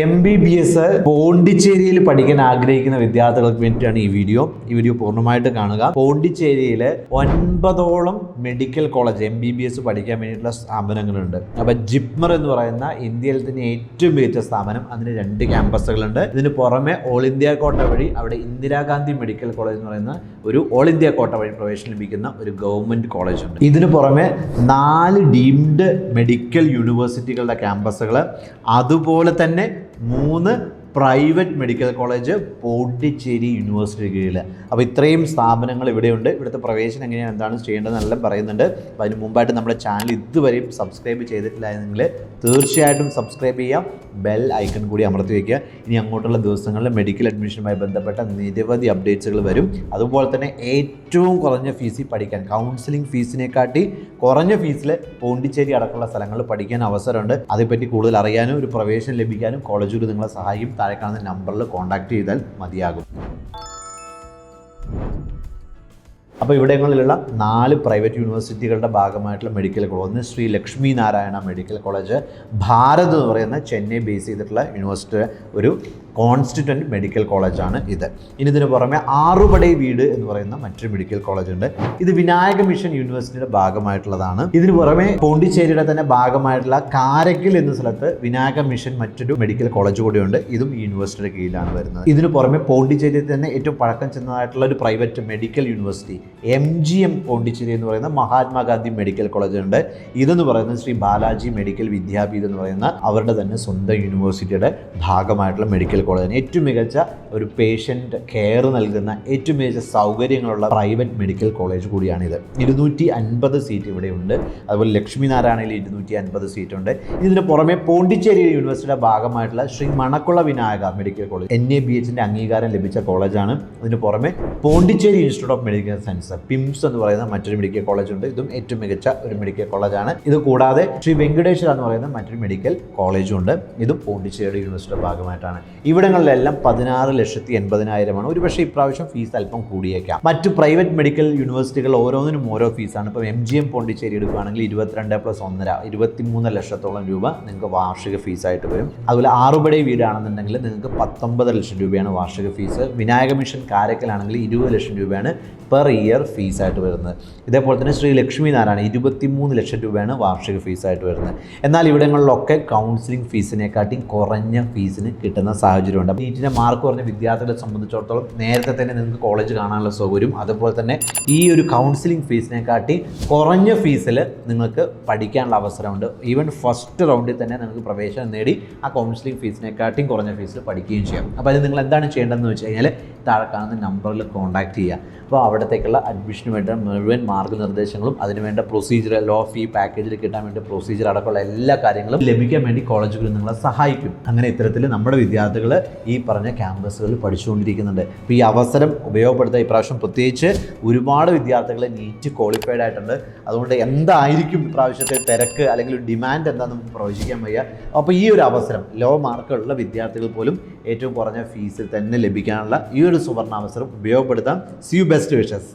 M B B S പോണ്ടിച്ചേരിയിൽ പഠിക്കാൻ ആഗ്രഹിക്കുന്ന വിദ്യാർത്ഥികൾക്ക് വേണ്ടിയിട്ടാണ് ഈ വീഡിയോ. ഈ വീഡിയോ പൂർണമായിട്ട് കാണുക. പോണ്ടിച്ചേരിയിൽ ഒൻപതോളം medical college M B B S പഠിക്കാൻ വേണ്ടിയിട്ടുള്ള സ്ഥാപനങ്ങളുണ്ട്. അപ്പൊ ജിപ്മർ എന്ന് പറയുന്ന ഇന്ത്യയിൽ തന്നെ ഏറ്റവും മികച്ച സ്ഥാപനം. അതിന് രണ്ട് ക്യാമ്പസുകളുണ്ട്. ഇതിന് പുറമെ ഓൾ ഇന്ത്യ കോട്ട വഴി അവിടെ ഇന്ദിരാഗാന്ധി മെഡിക്കൽ കോളേജ് എന്ന് പറയുന്ന ഒരു ഓൾ ഇന്ത്യ കോട്ട വഴി പ്രവേശനം ലഭിക്കുന്ന ഒരു ഗവൺമെന്റ് കോളേജ് ഉണ്ട്. ഇതിന് പുറമെ നാല് ഡീംഡ് മെഡിക്കൽ യൂണിവേഴ്സിറ്റികളുടെ ക്യാമ്പസുകൾ അതുപോലെ തന്നെ മൂന്ന് private medical college Pondicherry university കീഴിൽ അപ്പോൾ ഇത്രയും സ്ഥാപനങ്ങൾ ഇവിടെയുണ്ട്. ഇവിടുത്തെ പ്രവേശനം എങ്ങനെയാണ്? എന്താണ് ചെയ്യേണ്ടതെന്നെല്ലാം പറയുന്നുണ്ട്. അപ്പോൾ അതിന് മുമ്പായിട്ട് നമ്മുടെ ചാനൽ ഇതുവരെയും സബ്സ്ക്രൈബ് ചെയ്തിട്ടില്ലായിരുന്നെങ്കിൽ തീർച്ചയായിട്ടും സബ്സ്ക്രൈബ് ചെയ്യാം. ബെൽ ഐക്കൺ കൂടി അമർത്തി വയ്ക്കുക ഇനി അങ്ങോട്ടുള്ള ദിവസങ്ങളിൽ മെഡിക്കൽ അഡ്മിഷനുമായി ബന്ധപ്പെട്ട നിരവധി അപ്ഡേറ്റ്സുകൾ വരും. അതുപോലെ തന്നെ ഏറ്റവും കുറഞ്ഞ ഫീസിൽ പഠിക്കാൻ കൗൺസിലിംഗ് ഫീസിനെക്കാട്ടി കുറഞ്ഞ ഫീസിൽ പോണ്ടിച്ചേരി അടക്കമുള്ള സ്ഥലങ്ങളിൽ പഠിക്കാൻ അവസരമുണ്ട്. അതേപ്പറ്റി കൂടുതൽ അറിയാനും ഒരു പ്രവേശനം ലഭിക്കാനും കോളേജുകൾ നിങ്ങളെ സഹായിക്കും. താഴെ കാണുന്ന നമ്പറിൽ കോൺടാക്ട് ചെയ്താൽ മതിയാകും. അപ്പോൾ ഇവിടങ്ങളിലുള്ള നാല് പ്രൈവറ്റ് യൂണിവേഴ്സിറ്റികളുടെ ഭാഗമായിട്ടുള്ള മെഡിക്കൽ കോളേജ് ഒന്ന് ശ്രീ ലക്ഷ്മി നാരായണ മെഡിക്കൽ കോളേജ് ഭാരത് എന്ന് പറയുന്ന ചെന്നൈ ബേസ് ചെയ്തിട്ടുള്ള യൂണിവേഴ്സിറ്റി ഒരു കോൺസ്റ്റിറ്റ്വന്റ് മെഡിക്കൽ കോളേജാണ് ഇത്. ഇനി ഇതിന് പുറമെ ആറുപടൈ വീട് എന്ന് പറയുന്ന മറ്റൊരു മെഡിക്കൽ കോളേജ് ഉണ്ട് ഇത് വിനായക മിഷൻ യൂണിവേഴ്സിറ്റിയുടെ ഭാഗമായിട്ടുള്ളതാണ്. ഇതിന് പുറമെ പോണ്ടിച്ചേരിയുടെ തന്നെ ഭാഗമായിട്ടുള്ള കാരക്കിൽ എന്ന സ്ഥലത്ത് വിനായക മിഷൻ മറ്റൊരു മെഡിക്കൽ കോളേജ് കൂടിയുണ്ട്. ഇതും യൂണിവേഴ്സിറ്റിയുടെ കീഴിലാണ് വരുന്നത്. ഇതിന് പുറമെ പോണ്ടിച്ചേരിയിൽ തന്നെ ഏറ്റവും പഴക്കം ചെന്നതായിട്ടുള്ള ഒരു private medical university M G M Pondicherry എന്ന് പറയുന്ന മഹാത്മാഗാന്ധി മെഡിക്കൽ കോളേജ് ഉണ്ട് ഇതെന്ന് പറയുന്നത് ശ്രീ ബാലാജി മെഡിക്കൽ വിദ്യാപീഠം എന്ന് പറയുന്ന അവരുടെ തന്നെ സ്വന്തം യൂണിവേഴ്സിറ്റിയുടെ ഭാഗമായിട്ടുള്ള മെഡിക്കൽ കോളേജാണ് ഏറ്റവും മികച്ച ഒരു പേഷ്യന്റ് കെയർ നൽകുന്ന ഏറ്റവും മികച്ച സൗകര്യങ്ങളുള്ള പ്രൈവറ്റ് മെഡിക്കൽ കോളേജ് കൂടിയാണിത്. ഇരുന്നൂറ്റി അൻപത് സീറ്റ് ഇവിടെയുണ്ട് അതുപോലെ ലക്ഷ്മി നാരായണയിൽ ഇരുന്നൂറ്റി അൻപത് സീറ്റ് ഉണ്ട്. ഇതിന് പുറമെ പോണ്ടിച്ചേരി യൂണിവേഴ്സിറ്റിയുടെ ഭാഗമായിട്ടുള്ള Sri Manakula Vinayaka medical college N A B എച്ചിന്റെ അംഗീകാരം ലഭിച്ച കോളേജാണ് അതിന് പുറമെ Pondicherry institute of medical science PIMS എന്ന് പറയുന്ന മറ്റൊരു മെഡിക്കൽ കോളേജ് ഉണ്ട്. ഇതും ഏറ്റവും മികച്ച ഒരു മെഡിക്കൽ കോളേജാണ് ഇത് കൂടാതെ ശ്രീ വെങ്കടേശ്വര എന്ന് പറയുന്ന മറ്റൊരു മെഡിക്കൽ കോളേജും ഉണ്ട്. ഇതും പോണ്ടിച്ചേരി യൂണിവേഴ്സിറ്റിയുടെ ഭാഗമായിട്ടാണ്. ഇവിടങ്ങളിലെല്ലാം പതിനാറ് ലക്ഷത്തി എൺപതിനായിരമാണ്. ഒരുപക്ഷെ ഇപ്രാവശ്യം ഫീസ് അല്പം കൂടിയേക്കാം. മറ്റ് പ്രൈവറ്റ് മെഡിക്കൽ യൂണിവേഴ്സിറ്റികൾ ഓരോന്നിനും ഓരോ ഫീസാണ് ഇപ്പം എം ജി എം പോണ്ടിച്ചേരി എടുക്കുകയാണെങ്കിൽ ഇരുപത്തിരണ്ട് പ്ലസ് ഒന്നര ഇരുപത്തിമൂന്ന് ലക്ഷത്തോളം രൂപ നിങ്ങൾക്ക് വാർഷിക ഫീസായിട്ട് വരും. അതുപോലെ ആറുപടി വീടാണെന്നുണ്ടെങ്കിൽ നിങ്ങൾക്ക് പത്തൊമ്പത് ലക്ഷം രൂപയാണ് വാർഷിക ഫീസ് വിനായക മിഷൻ കാരക്കലാണെങ്കിൽ ഇരുപത് ലക്ഷം രൂപയാണ് പെർ ഇയർ ഫീസായിട്ട് വരുന്നത്. ഇതേപോലെ തന്നെ ശ്രീ ലക്ഷ്മി നാരായണ ഇരുപത്തിമൂന്ന് ലക്ഷം രൂപയാണ് വാർഷിക ഫീസായിട്ട് വരുന്നത്. എന്നാൽ ഇവിടങ്ങളിലൊക്കെ കൗൺസിലിംഗ് ഫീസിനെക്കാട്ടിയും കുറഞ്ഞ ഫീസിന് കിട്ടുന്ന സാഹചര്യമുണ്ട്. നീറ്റിന്റെ മാർക്ക് കുറഞ്ഞ വിദ്യാർത്ഥികളെ സംബന്ധിച്ചിടത്തോളം നേരത്തെ തന്നെ നിങ്ങൾക്ക് കോളേജ് കാണാനുള്ള സൗകര്യം അതുപോലെ തന്നെ ഈ ഒരു കൗൺസിലിംഗ് ഫീസിനെക്കാട്ടി കുറഞ്ഞ ഫീസിൽ നിങ്ങൾക്ക് പഠിക്കാനുള്ള അവസരമുണ്ട്. ഈവൻ ഫസ്റ്റ് റൗണ്ടിൽ തന്നെ നിങ്ങൾക്ക് പ്രവേശനം നേടി ആ കൗൺസിലിംഗ് ഫീസിനെക്കാട്ടിയും കുറഞ്ഞ ഫീസിൽ പഠിക്കുകയും ചെയ്യാം. അപ്പോൾ അത് നിങ്ങൾ എന്താണ് ചെയ്യേണ്ടതെന്ന് വെച്ച് കഴിഞ്ഞാൽ താഴെ കാണുന്ന നമ്പറിൽ കോൺടാക്ട് ചെയ്യുക അപ്പോൾ അവിടത്തേക്കുള്ള അഡ്മിഷന് വേണ്ട മുഴുവൻ മാർഗനിർദ്ദേശങ്ങളും അതിനുവേണ്ട പ്രൊസീജിയർ ലോ ഫീ പാക്കേജിൽ കിട്ടാൻ വേണ്ടി പ്രൊസീജിയർ അടക്കമുള്ള എല്ലാ കാര്യങ്ങളും ലഭിക്കാൻ വേണ്ടി കോളേജുകൾ നിങ്ങളെ സഹായിക്കും. അങ്ങനെ ഇത്തരത്തിൽ നമ്മുടെ വിദ്യാർത്ഥികൾ ഈ പറഞ്ഞ ക്യാമ്പസുകളിൽ പഠിച്ചുകൊണ്ടിരിക്കുന്നുണ്ട്. അപ്പോൾ ഈ അവസരം ഉപയോഗപ്പെടുത്തുക ഇപ്രാവശ്യം പ്രത്യേകിച്ച് ഒരുപാട് വിദ്യാർത്ഥികൾ നീറ്റ് ക്വാളിഫൈഡ് ആയിട്ടുണ്ട്. അതുകൊണ്ട് എന്തായിരിക്കും ഇപ്രാവശ്യത്തെ തിരക്ക് അല്ലെങ്കിൽ ഡിമാൻഡ് എന്താണെന്ന് നമുക്ക് പ്രവചിക്കാൻ വയ്യ. അപ്പോൾ ഈ ഒരു അവസരം ലോ മാർക്കുള്ള വിദ്യാർത്ഥികൾ പോലും ഏറ്റവും കുറഞ്ഞ ഫീസിൽ തന്നെ ലഭിക്കാനുള്ള ഈ സുവർണാവസരം ഉപയോഗപ്പെടുത്താം. C you best wishes